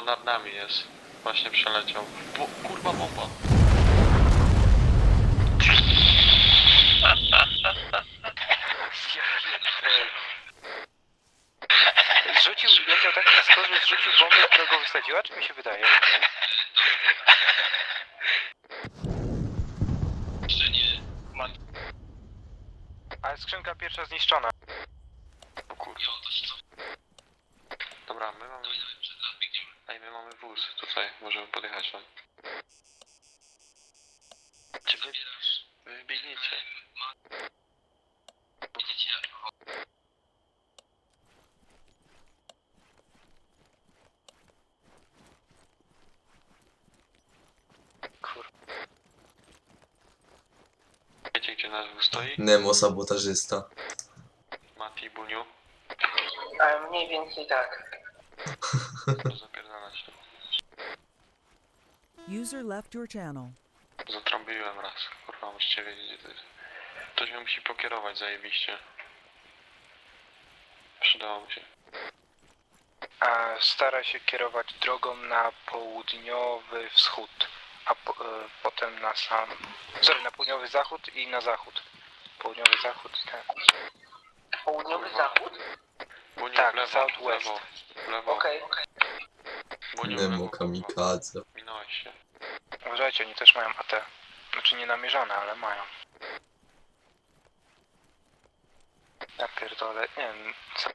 No nad nami jest. Właśnie przeleciał. Bo, kurwa bomba. Zrzucił, leciał tak nisko, że zrzucił bombę, która go wysadziła, czy mi się wydaje? Ale skrzynka pierwsza zniszczona. O kurwa. Dobra, my mamy... Ej, my mamy wóz tutaj. Możemy podjechać tam. Czy wy... Wy biegniecie? Kur... Wiecie gdzie nasz wóz stoi? Nemo sabotażysta. Mati, Buniu. Ale mniej więcej tak. User left your channel. Zatrąbiłem raz. Kurwa, musicie wiedzieć gdzie to jest. Musi pokierować zajebiście. Przydało się. A stara się kierować drogą na południowy wschód, a po, e, potem na sam... Sorry, na południowy zachód i na zachód. Południowy zachód i tak. Południowy Kurwa. zachód? Tak, w lewo, w southwest. lewo. W lewo. Okej, w Nemo kurwa. kamikadze. Się. Uważajcie, oni też mają AT. Znaczy nie namierzone, ale mają. Ja pierdolę, nie wiem, co...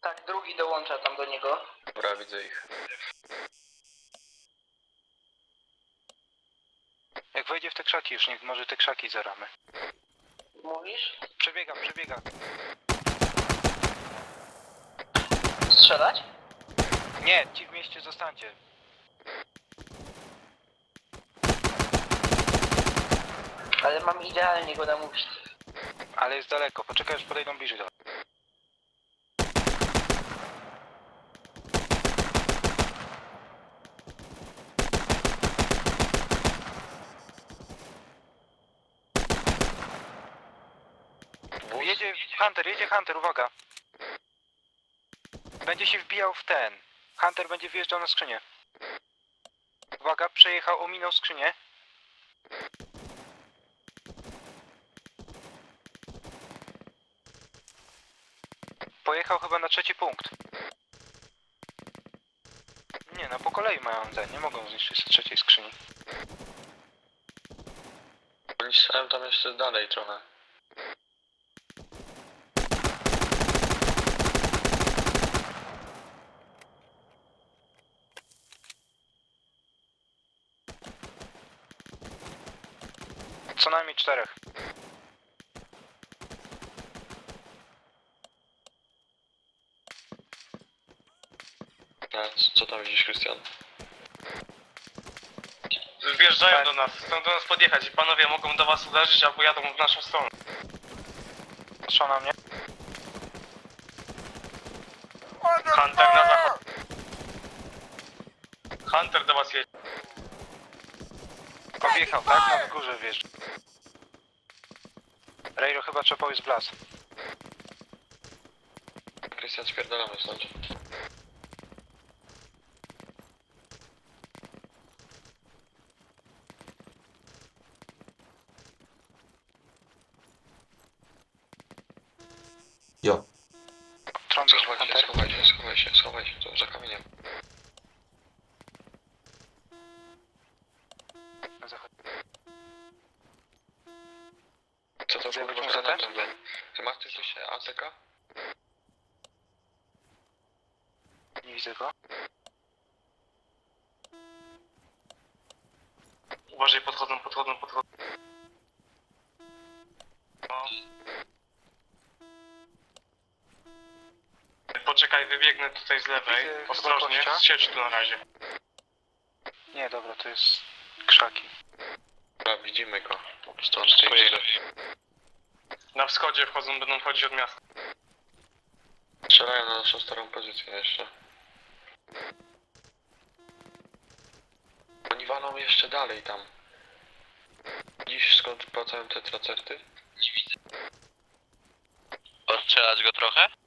Tak, drugi dołącza tam do niego. Dobra, widzę ich. Jak wejdzie w te krzaki już, niech może te krzaki zaramy. Mówisz? Przebiega, przebiega. Strzelać? Nie, ci w mieście zostańcie. Ale mam idealnie go namówić. Ale jest daleko, poczekaj aż podejdą bliżej do? Jedzie Hunter, jedzie Hunter, uwaga. Będzie się wbijał w ten. Hunter będzie wjeżdżał na skrzynię. Uwaga, przejechał, ominął skrzynię. Pojechał chyba na trzeci punkt. Nie, no po kolei mają ten, nie mogą zniszczyć z trzeciej skrzyni. Strzelają tam jeszcze dalej trochę. Co najmniej czterech. A c- co tam widzisz, Krystian? Wjeżdżają Tak. do nas, chcą do nas podjechać i panowie mogą do was uderzyć albo jadą w naszą stronę. Patrzą na mnie. Hunter na zachód. Hunter do was jedzie. Objechał, tak? Na górze wiesz. Railo chyba trzepał jest blas. Krystian, spierdalamy stąd. Jo. Trąbisz Schowaj się, Hunter. schowaj się, schowaj się, schowaj się, to za kamieniem. Na zachód. Co to Zjadłeś kurwa mu za zatę? napęd? Ty masz coś się ATK? Nie widzę go. Uważaj, podchodzą, podchodzą, podchodzą. No. Poczekaj, wybiegnę tutaj z lewej. Widzę Ostrożnie, chyba gościa. siedź tu na razie. Nie, dobra, to jest krzaki. Dobra, widzimy go. Tej Pojedzie. gry. Na wschodzie wchodzą, będą wchodzić od miasta. Strzelają na naszą starą pozycję jeszcze. Oni walą jeszcze dalej tam. Dziś skąd płacają te tracerty? Odstrzelać go trochę?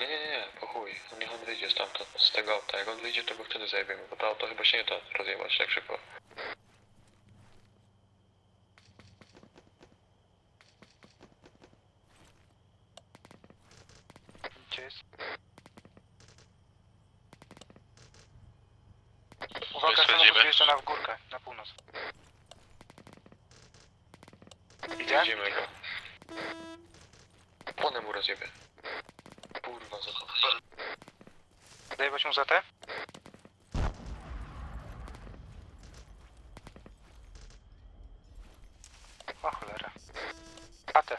Nie, nie, nie, po chuj. No Niech on wyjdzie stamtąd, z tego auta. Jak on wyjdzie, to go wtedy zajebiemy, bo to auto chyba się nie da rozjebać tak szybko. Uwaga, Uwaga, samochód schodzimy. wjeżdża na górkę, na północ. Idzie? Widzimy go. Płonę mu rozjebie. Kurwa, za to. Zajebać mu za te? O cholera. A te.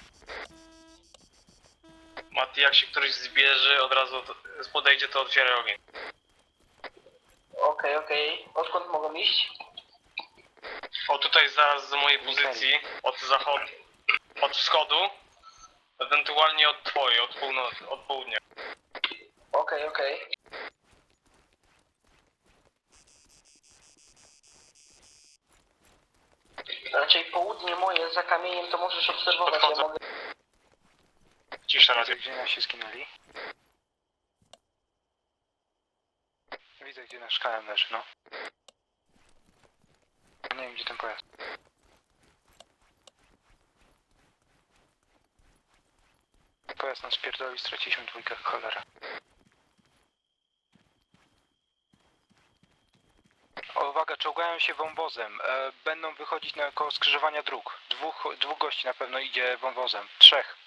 Mati, jak się któryś zbierze, od razu od- podejdzie, to otwieraj ogień. Okej, okej. Odkąd mogą iść? O, tutaj zaraz z mojej pozycji, od zachodu, od wschodu, ewentualnie od twojej, od, północy, od południa. Okej, okej. Raczej południe moje za kamieniem to możesz obserwować. Ja Podchodzę. mogę... Cisza radio. Widzę, gdzie nasi zginęli. Widzę, gdzie nasz KM leży, no. Nie wiem, gdzie ten pojazd. Pojazd nas pierdoli, straciliśmy dwójkę, cholera. O, uwaga, czołgają się wąwozem. E, będą wychodzić na koło skrzyżowania dróg. Dwóch, dwóch gości na pewno idzie wąwozem. Trzech.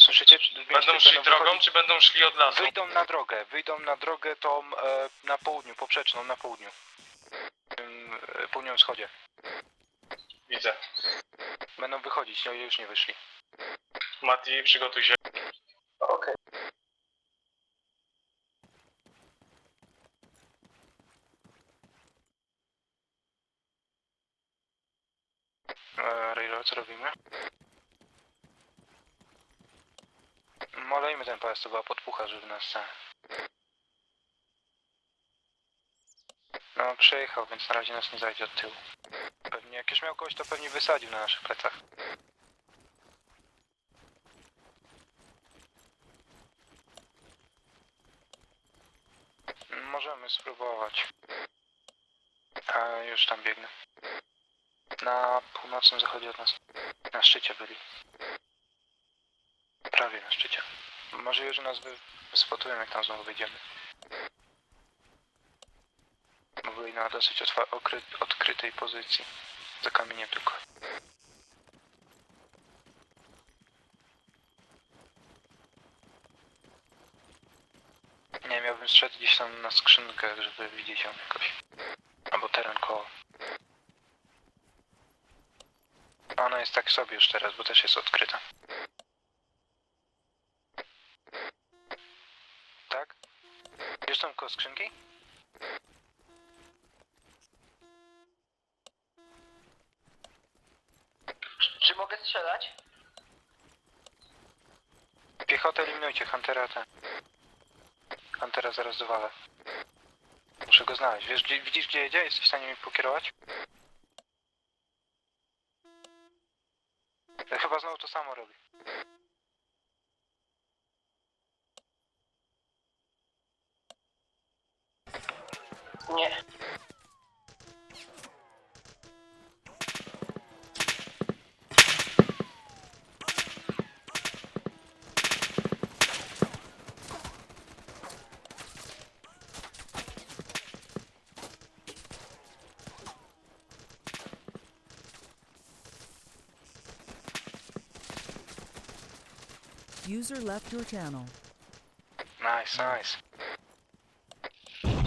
Słyszycie? Będą szli drogą, wychodzić- czy będą szli od lasu? Wyjdą na drogę, wyjdą na drogę tą e, na południu, poprzeczną na południu. E, południowym wschodzie. Widzę. Będą wychodzić, no już nie wyszli. Mati, przygotuj się. Okej. E, Railroad, co robimy? Pojazd, to była podpucha, nas... e, No, przejechał, więc na razie nas nie zajdzie od tyłu. Pewnie jak już miał kogoś, to pewnie wysadził na naszych plecach. Możemy spróbować. A już tam biegnę. Na północnym zachodzie od nas. Na szczycie byli. Prawie na szczycie. Może już nas wy... spotują, jak tam znowu wyjdziemy. Byli na dosyć okry... odkrytej pozycji. Za kamieniem tylko. Nie, miałbym strzec gdzieś tam na skrzynkę, żeby widzieć ją jakoś. Albo teren koło. Ona jest tak sobie już teraz, bo też jest odkryta. Już tam koło skrzynki? Czy, czy mogę strzelać? Piechotę eliminujcie, Huntera ten. Huntera zaraz dowalę. Muszę go znaleźć. Wiesz, gdzie, widzisz gdzie jedzie? Jesteś w stanie mi pokierować? Ja chyba znowu to samo robi. Nie. User left your channel. Nice, nice.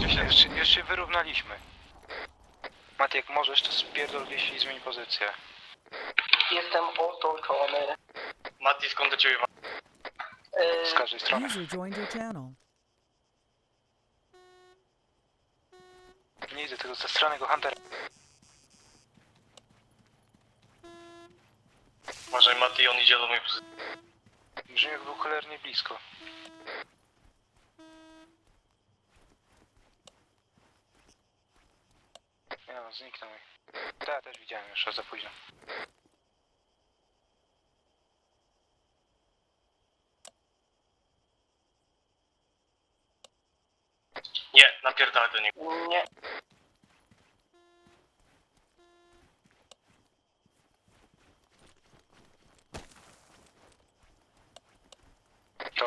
Już, się- już, się- już się wyrównaliśmy. Mati, jak możesz, to spierdol wieś i zmień pozycję. Jestem otoczony. Mati, skąd do ciebie Yy, Z każdej strony. User joined your channel. Nie idę tego zastranego Huntera. Może Mati, on idzie do mojej pozycji. Grzmiech był cholernie blisko. Ja, no, zniknął mi. Ja też widziałem jeszcze za późno. Nie, napierdalaj do niego. Nie,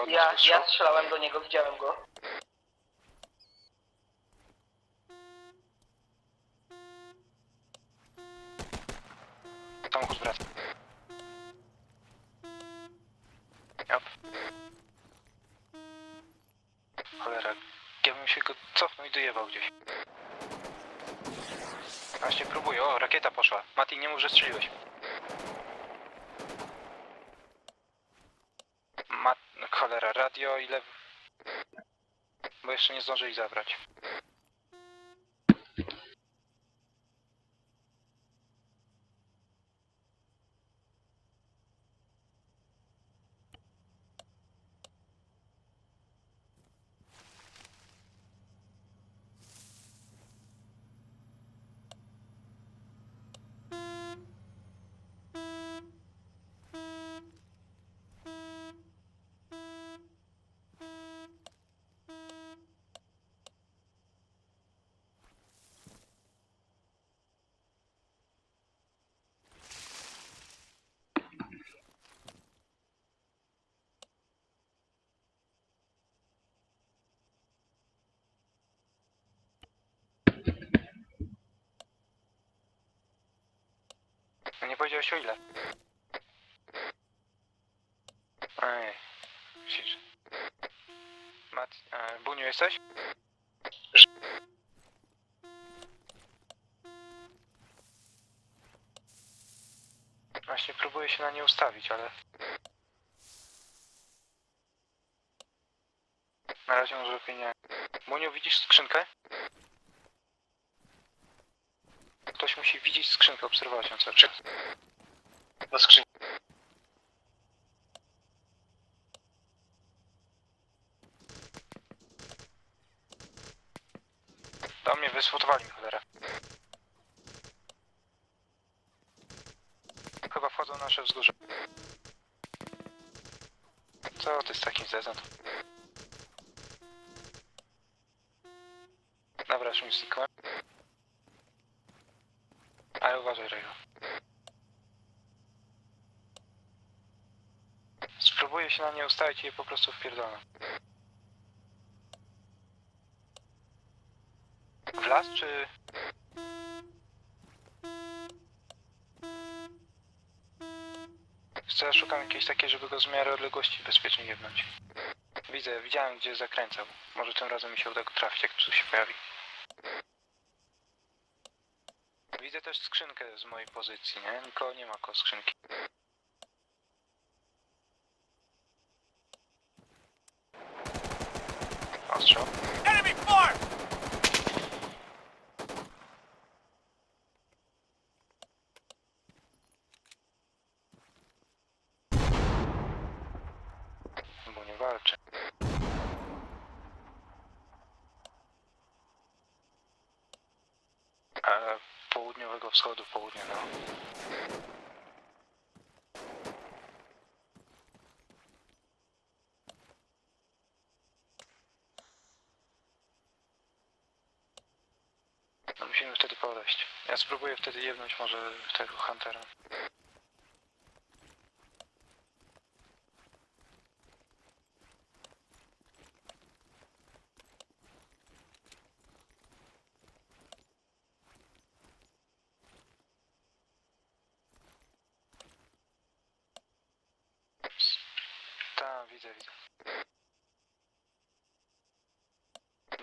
Ja, ja strzelałem do niego, widziałem go. Samochód wraca. Jop. Cholera, ja bym się go cofnął i dojebał gdzieś. Właśnie próbuję, o, rakieta poszła. Mati, nie mów, że strzeliłeś. Mat... no, Cholera, radio ile... Bo jeszcze nie zdążyli zabrać. No Nie powiedziałeś o ile? Ej, musisz. Mat... E, Buniu jesteś? Właśnie próbuję się na nie ustawić, ale... Na razie może lepiej nie. Buniu, widzisz skrzynkę? Musi widzieć skrzynkę, obserwować ją cały czas. Do mnie wysfotowali mi cholera. Chyba wchodzą na nasze wzgórze. Co ty z takim zezem? Dobra, już mi. Ale uważaj, Rejo. Spróbuję się na nie ustawić i je po prostu wpierdolę. W las, czy... Ja szukam jakiejś takiej, żeby go z miarę odległości bezpiecznie jebnąć. Widzę, widziałem gdzie zakręcał. Może tym razem mi się uda go trafić, jak tu się pojawi. Widzę też skrzynkę z mojej pozycji, nie? Nikogo nie ma koło skrzynki. Ostrzał. Bo nie walczy. A południowego wschodu, południa, no. No musimy wtedy podejść. Ja spróbuję wtedy jebnąć może tego Huntera. Tak, widzę, widzę.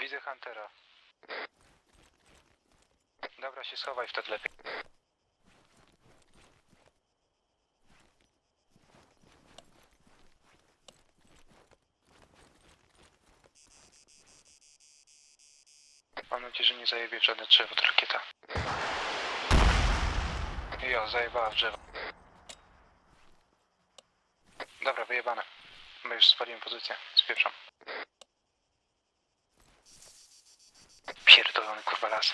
Widzę Huntera. Dobra, się schowaj wtedy lepiej. Mam nadzieję, że nie zajebie w żadne drzewo ta rakieta. Jo, zajebała w drzewo. Dobra, wyjebane. Bo już spaliłem pozycję. Spieprzam. Pierdolony kurwa las.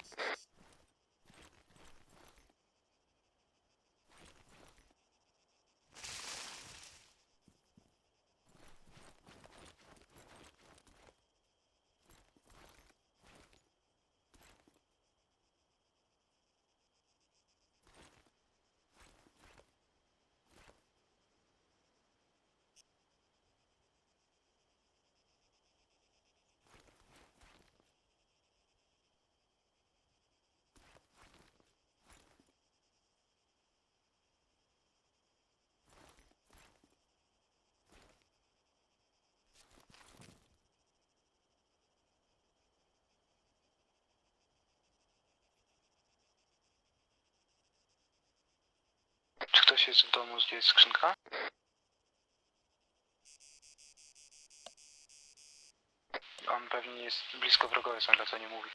Ktoś jest w domu, gdzie jest skrzynka? On pewnie jest blisko wrogowy, są dlatego nie mówi.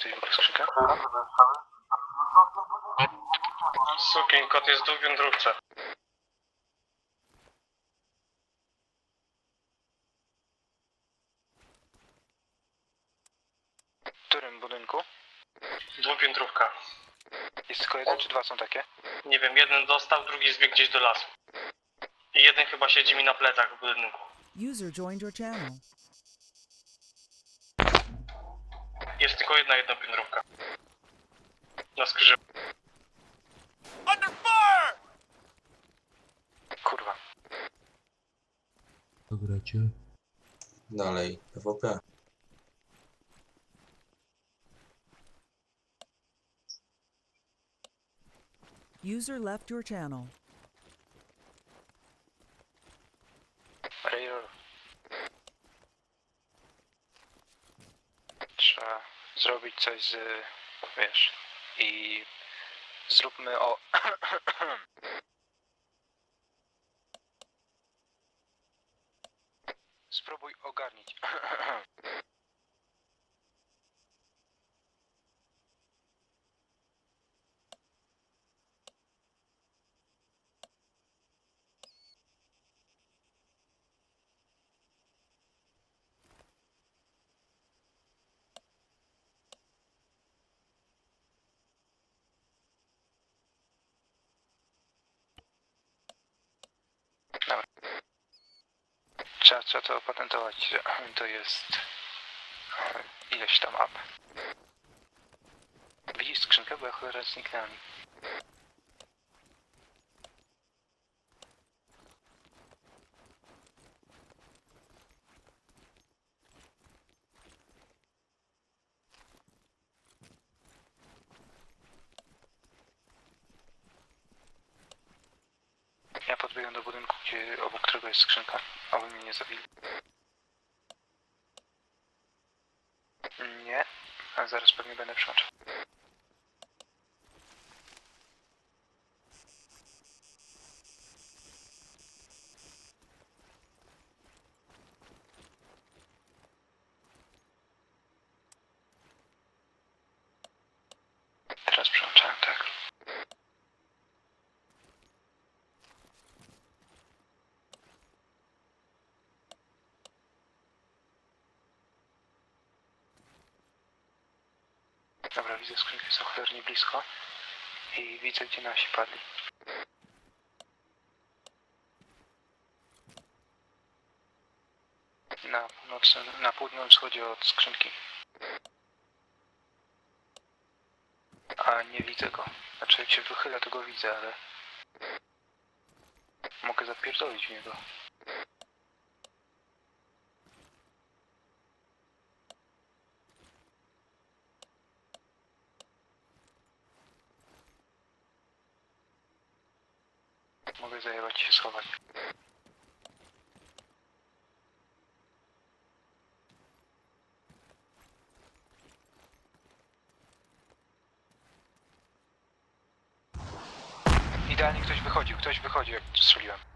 Ktoś w skrzynkę? Sukin, kot jest tu w wędrówce. W którym budynku? Dwupiętrówka. Jest tylko jeden czy dwa są takie? Nie wiem, jeden dostał, drugi zbiegł gdzieś do lasu. I jeden chyba siedzi mi na plecach w budynku. User joined your channel. Jest tylko jedna jednopiętrówka. Na skrzyż. Kurwa. Gracie? Dalej. PvP. User left your channel. Coś z, wiesz, i zróbmy o... Spróbuj ogarnić. Trzeba, trzeba to opatentować, że to jest ileś tam up. Widzisz skrzynkę, bo ja cholera zniknęłam. Ja podbiegam do budynku, gdzie obok którego jest skrzynka, aby mnie nie zabili. Nie, a zaraz pewnie będę przełączał. Teraz przełączałem, tak. Dobra, widzę skrzynki są cholernie blisko i widzę gdzie nasi padli. Na północnym, na południowym wschodzie od skrzynki. A nie widzę go. Znaczy jak się wychyla to go widzę, ale mogę zapierdolić w niego. Mogę zajebać się schować. Idealnie ktoś wychodził, ktoś wychodził jak strzeliłem.